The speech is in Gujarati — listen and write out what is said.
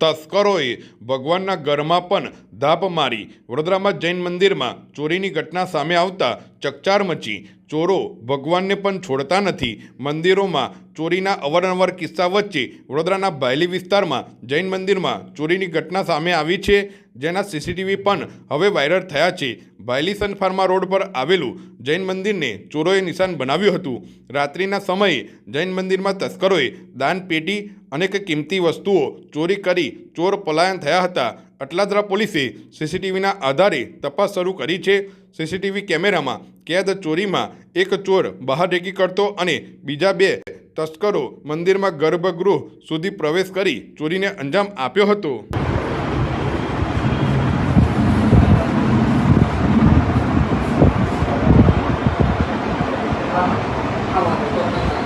તસ્કરોએ ભગવાનના ઘરમાં પણ ધાપ મારી. વડોદરામાં જૈન મંદિરમાં ચોરીની ઘટના સામે આવતા ચકચાર મચી. ચોરો ભગવાનને પણ છોડતા નથી. મંદિરોમાં ચોરીના અવારનવાર કિસ્સા વચ્ચે વડોદરાના બાયલી વિસ્તારમાં જૈન મંદિરમાં ચોરીની ઘટના સામે આવી છે, જેના સીસીટીવી પણ હવે વાયરલ થયા છે. બાયલી સન ફાર્મા રોડ પર આવેલું જૈન મંદિરને ચોરોએ નિશાન બનાવ્યું હતું. રાત્રિના સમયે જૈન મંદિરમાં તસ્કરોએ દાન, પેટી, અનેક કિંમતી વસ્તુઓ ચોરી કરી ચોર પલાયન થયા હતા. અટલાદરા પોલીસે સીસીટીવીના આધારે તપાસ શરૂ કરી છે. સીસીટીવી કેમેરામાં કેદ ચોરીમાં એક ચોર બહાર રેકી કરતો અને બીજા બે તસ્કરો મંદિરમાં ગર્ભગૃહ સુધી પ્રવેશ કરી ચોરીને અંજામ આપ્યો હતો. How are?